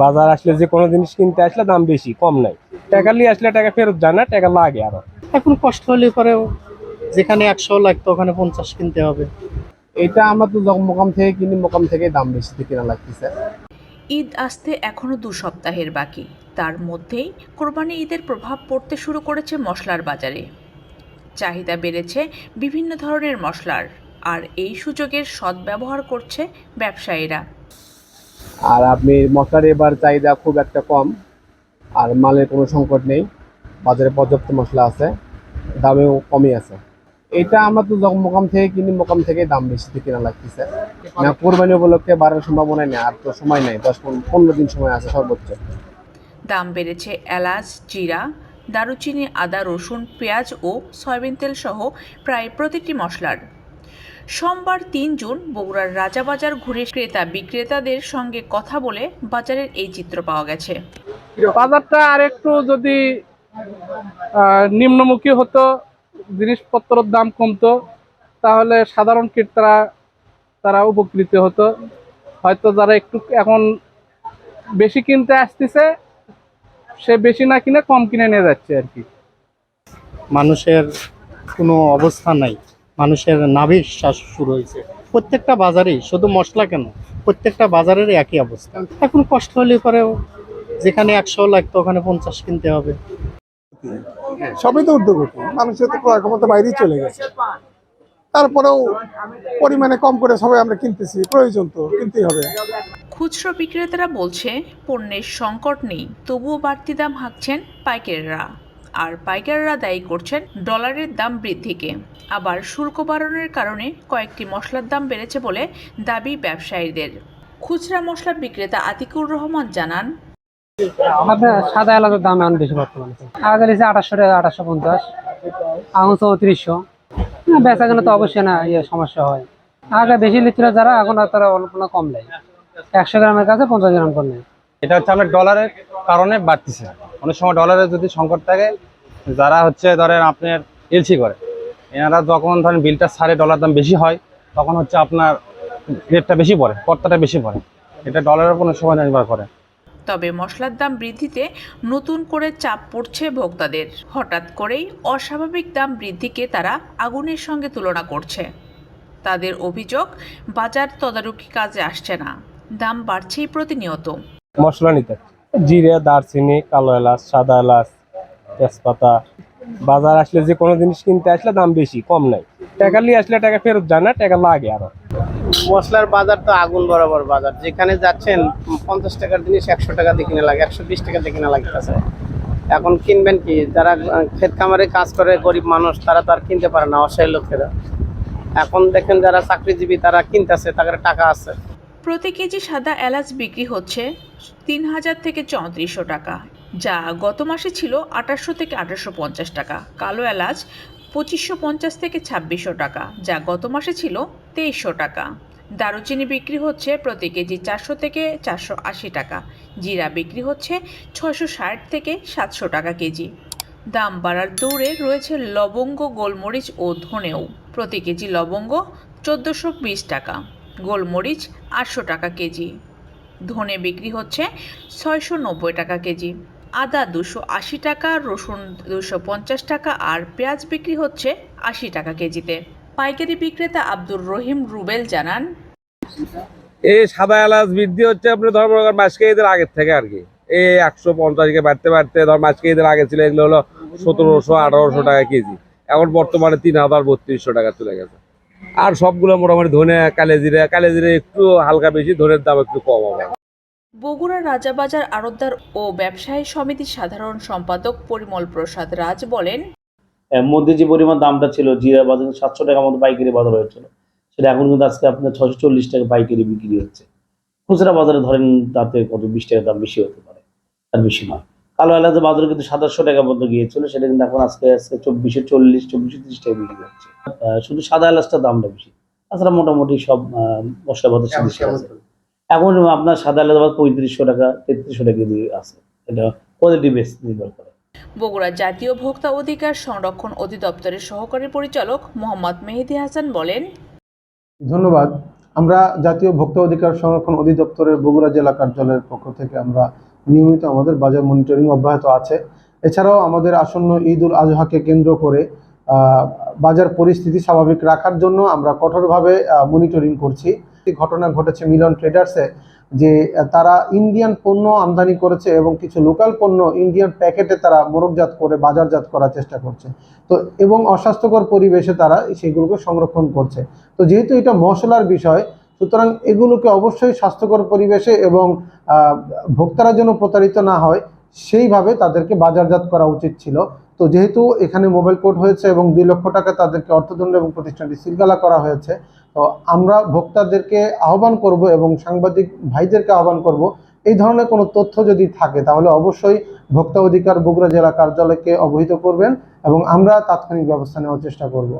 বাজার আসলে যে কোনো জিনিস কিনতে আসলে দাম বেশি কম নাই। টাকা নিয়ে আসলে টাকা ফেরত যায় না টাকা লাগে আরও। এখন কষ্ট হলে পরেও যেখানে একশো লাগতো ওখানে পঞ্চাশ কিনতে হবে। এটা আমরা তো যখন মোকাম থেকে কিনি মোকাম থেকে দাম বেশি কেনা লাগতেছে। ঈদ আসতে এখনও দু সপ্তাহের বাকি। তার মধ্যেই কোরবানি ঈদের প্রভাব পড়তে শুরু করেছে মশলার বাজারে। চাহিদা বেড়েছে বিভিন্ন ধরনের মশলার আর এই সুযোগের সদ্ব্যবহার করছে ব্যবসায়ীরা। আর আপনি মশলার এবার চাহিদা খুব একটা কম, আর মালের কোনো সংকট নেই, বাজারে পর্যাপ্ত মশলা আছে, দামেও কমই আছে। এটা আমরা তো যখন মোকাম থেকে কিনি, মোকাম থেকে দাম বেশি কেনা লাগতেছে। না, কোরবানি উপলক্ষে বাড়ার সম্ভাবনা নেই, আর তো সময় নেই, দশ পনেরো দিন সময় আছে সর্বোচ্চ। দাম বেড়েছে এলাচ, জিরা, দারুচিনি, আদা, রসুন, পেঁয়াজ ও সয়াবিন তেল সহ প্রায় প্রতিটি মশলার। সোমবার তিন জুন বগুড়ার রাজাবাজার ঘুরে ক্রেতা বিক্রেতাদের সঙ্গে কথা বলে বাজারের এই চিত্র পাওয়া গেছে। বাজারটা আর একটু যদি নিম্নমুখী হতো জিনিসপত্রের দাম কমতো তাহলে সাধারণ ক্রেতারা তারা উপকৃত হতো। হয়তো যারা একটু এখন বেশি কিনতে আসতেছে সে বেশি না কিনে কম কিনে নিয়ে যাচ্ছে আর কি। মানুষের কোনো অবস্থা নাই। মানুষের নাভির শ্বাস শুরু হয়েছে। প্রত্যেকটা বাজারেই শুধু মশলা কেন? প্রত্যেকটা বাজারের একই অবস্থা। এখন কষ্ট হলে পরেও যেখানে একশো লাগতো ওখানে পঞ্চাশ কিনতে হবে। সবই তো উদ্যোগতি মানুষের তো ক্রয় ক্ষমতা বাইরেই চলে গেছে। তারপরেও পরিমাণে কম করে সবাই আমরা কিনতেছি। প্রয়োজন তো কিনতেই হবে। খুচরো বিক্রেতারা বলছে পণ্যের সংকট নেই তবুও বাড়তি দাম হাঁকছেন পাইকাররা। আর পাইকাররা দায়ী করছেন ডলারের দাম বৃদ্ধিকে। আবার শুল্ক বাড়ানোর কারণে কয়েকটি মশলার দাম বেড়েছে বলে দাবি ব্যবসায়ীদের। খুচরা মশলা বিক্রেতা আতিকুর রহমান জানান আমাদের সাদা এলাকার দাম এখন বেশি বর্তমানে। আগে নিয়েছে আঠাশশো টাকা আঠাশশো পঞ্চাশ। এখন চৌত্রিশশো। বেচা কেনা তো অবশ্যই না ইয়ে সমস্যা হয়। আগে বেশি লিত্র যারা এখন আর তারা অল্প না কম নেয়। একশো গ্রামের কাছে পঞ্চাশ গ্রাম করে নেয়। এটা হচ্ছে আমরা ডলারের কারণে বাড়তিছে। অনেক সময় ডলারের যদি সংকট থাকে যারা হচ্ছে ধরেন আপনার এলসি করে এনারা যখন ধরেন বিলটা ছাড়ে ডলার দাম বেশি হয় তখন হচ্ছে আপনার রেটটা বেশি পড়ে কর্তাটা বেশি পড়ে। এটা ডলারের কোনো সময় নির্ভর করে। তবে মশলার দাম বৃদ্ধিতে নতুন করে চাপ পড়ছে ভোক্তাদের। হঠাৎ করেই অস্বাভাবিক দাম বৃদ্ধিকে তারা আগুনের সঙ্গে তুলনা করছে। তাদের অভিযোগ বাজার তদারকি কাজে আসছে না। দাম বাড়ছেই প্রতিনিয়ত। মশলা নিতে। জিরে, দারচিনি, কালো এলাচ, সাদা এলাচ, তেজপাতা। বাজার আসলে যে কোনো জিনিস কিনতে আসলে দাম বেশি, কম নাই। টাকা নিয়ে আসলে টাকা ফেরত যায় না, টাকা লাগে আরও। মশলার বাজার তো আগুন বরাবর বাজার। যেখানে যাচ্ছেন, পঞ্চাশ টাকার জিনিস একশো টাকা দিয়ে কিনে লাগে, একশো বিশ টাকা দিয়ে কিনে লাগতেছে। এখন কিনবেন কি? যারা ক্ষেত খামারে কাজ করে, গরিব মানুষ, তারা তো আর কিনতে পারে না, অসহায় লোকেরা। এখন দেখেন যারা চাকরিজীবী, তারা কিনতেছে, তাদের টাকা আছে। প্রতি কেজি সাদা এলাচ বিক্রি হচ্ছে তিন হাজার থেকে চৌত্রিশশো টাকা, যা গত মাসে ছিল আঠাশশো থেকে আঠাশশো পঞ্চাশ টাকা, কালো এলাচ পঁচিশশো পঞ্চাশ থেকে ছাব্বিশশো টাকা, যা গত মাসে ছিল তেইশশো টাকা। দারুচিনি বিক্রি হচ্ছে প্রতি কেজি চারশো থেকে চারশো আশি টাকা, জিরা বিক্রি হচ্ছে ছশো ষাট থেকে সাতশো টাকা কেজি। দাম বাড়ার দৌড়ে রয়েছে লবঙ্গ, গোলমরিচ ও ধনেও, প্রতি কেজি লবঙ্গ চোদ্দোশো বিশ টাকা। গোলমরিচ আটশো টাকা কেজি। ধনে বিক্রি হচ্ছে ছয়শো নব্বই টাকা কেজি। আদা দুশো আশি টাকা, রসুন দুশো পঞ্চাশ টাকা আর পেঁয়াজ বিক্রি হচ্ছে আশি টাকা কেজিতে। পাইকারি বিক্রেতা আব্দুর রহিম রুবেল জানান, এই সাদা এলাচ বৃদ্ধি হচ্ছে আপনি ধর মাসকে ঈদের আগের থেকে আর কি। এই একশো পঞ্চাশকে বাড়তে বাড়তে ধর মাসকে ঈদের আগে ছিল, এগুলো হলো সতেরোশো আঠারোশো টাকা কেজি। এখন বর্তমানে তিন হাজার বত্রিশশো টাকা চলে গেছে। আর সবগুলো মোটামুটি ধনে কালে জিরে কালে জিরে একটু হালকা বেশি ধনের দাম একটু কম হবে। বগুড়া রাজাবাজার আড়তদার ও ব্যবসায়ী সমিতির সাধারণ সম্পাদক পরিমল প্রসাদ রাজ বলেন এর মধ্যে যে পরিমাণ দামটা ছিল জিরা বাজার সাতশো টাকার মতো পাইকারি বাজার হয়েছিল। সেটা এখন কিন্তু আজকে আপনার ছশো চল্লিশ টাকা পাইকারি বিক্রি হচ্ছে। খুচরা বাজারে ধরেন তাতে কত বিশ টাকা দাম বেশি হতে পারে আর বেশি নয়। কালো এলাচের বাজারে কিন্তু সাতাশশো টাকা মতো গিয়েছিল সেটা কিন্তু এখন আজকে আজকে চব্বিশে চল্লিশ চব্বিশে তিরিশ টাকা বিক্রি হচ্ছে। শুধু সাদা এলাচটার দামটা বেশি। তাছাড়া মোটামুটি সব আহ, মশলা বাজার সাথে এখন আপনার সাদা এলাচ বাজার পঁয়ত্রিশশো টাকা তেত্রিশশো টাকা দিয়ে আছে। এটা কোয়ালিটি বেস নির্ভর করে। বগুড়া জাতীয় ভোক্তা অধিকার সংরক্ষণ অধিদপ্তরের সহকারী পরিচালক মোহাম্মদ মেহেদি হাসান বলেন ধন্যবাদ। আমরা জাতীয় ভোক্তা অধিকার সংরক্ষণ অধিদপ্তরের বগুড়া জেলা কার্যালয়ের পক্ষ থেকে আমরা নিয়মিত আমাদের বাজার মনিটরিং অব্যাহত আছে। এছাড়াও আমাদের আসন্ন ঈদ উল আজহাকে কেন্দ্র করে বাজার পরিস্থিতি স্বাভাবিক রাখার জন্য আমরা কঠোরভাবে মনিটরিং করছি। ঘটনা ঘটেছে মিলন ট্রেডার্সে যে, তারা ইন্ডিয়ান পণ্য আমদানি করেছে এবং কিছু লোকাল পণ্য ইন্ডিয়ান প্যাকেটে তারা মোড়কজাত করে বাজারজাত করার চেষ্টা করছে। তো, এবং অস্বাস্থ্যকর পরিবেশে তারা সেগুলোকে সংরক্ষণ করছে। তো, যেহেতু এটা মশলার বিষয় সুতরাং এগুলোকে অবশ্যই স্বাস্থ্যকর পরিবেশে এবং ভোক্তারা যেন প্রতারিত না হয়, সেইভাবে তাদেরকে বাজারজাত করা উচিত ছিল। তো যেহেতু এখানে মোবাইল কোড হয়েছে এবং দুই লক্ষ টাকা তাদেরকে অর্থদণ্ড এবং প্রতিষ্ঠানটি সিলগালা করা হয়েছে, তো আমরা ভোক্তাদেরকে আহ্বান করব এবং সাংবাদিক ভাইদেরকে আহ্বান করব, এই ধরনের কোনো তথ্য যদি থাকে, তাহলে অবশ্যই ভোক্তা অধিকার বগুড়া জেলা কার্যালয়কে অবহিত করবেন এবং আমরা তাৎক্ষণিক ব্যবস্থা নেওয়ার চেষ্টা করব।